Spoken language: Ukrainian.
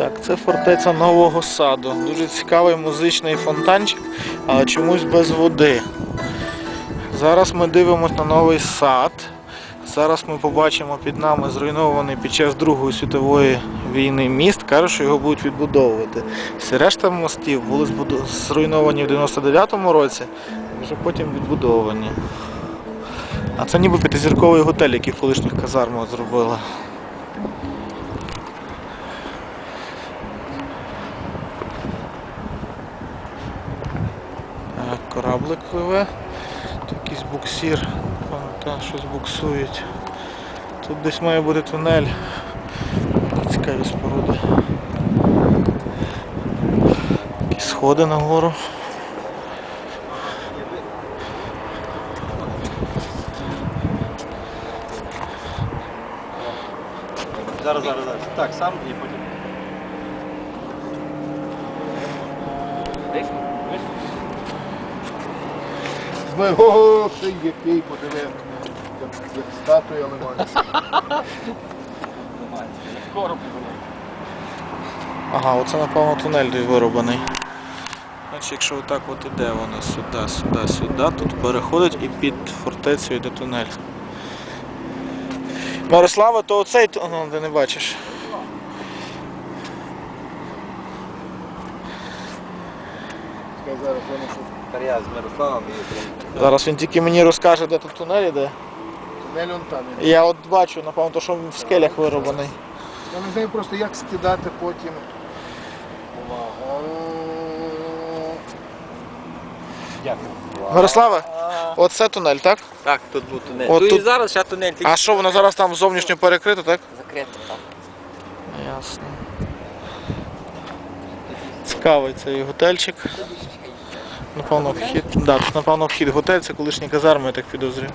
Так, це фортеця Нового Саду. Дуже цікавий музичний фонтанчик, але чомусь без води. Зараз ми дивимося на новий сад. Зараз ми побачимо під нами зруйнований під час Другої світової війни міст. Кажуть, що його будуть відбудовувати. Всі решта мостів були зруйновані в 99-му році, вже потім відбудовані. А це ніби п'ятизірковий готель, який в колишніх казармах зробили. Кораблик пливе. Якийсь буксир. Вон Там щось буксують. Тут десь має бути тунель. Цікаві споруди. Якісь сходи нагору. Зараз, зараз, зараз. Так, сам і потім. Ти який подиви, як, як статуя ливається. Скоро. Ага, оце напевно тунель той вироблений. Значить, якщо отак от іде воно сюди, сюди, сюди, тут переходить і під фортецею йде тунель. Мирослава, то оцей ну, ти не бачиш. Зараз що Тепер з Мирославом і. Зараз він тільки мені розкаже, де тут тунель іде. тунель он там. І Я от бачу, напевно, то, що він в скелях вироблений. Я не знаю просто як скидати потім. Увага. Дякую. Мирослава, оце тунель, так? Так, тут був тунель. От тут і тут- зараз ще тунель, тільки А що, воно зараз там зовнішньо перекрито, так? закрито так. Ясно. Цікавий цей готельчик. Напевно, вхід. Да, напевно, вхід готель, це колишні казарми, я так підозрюю.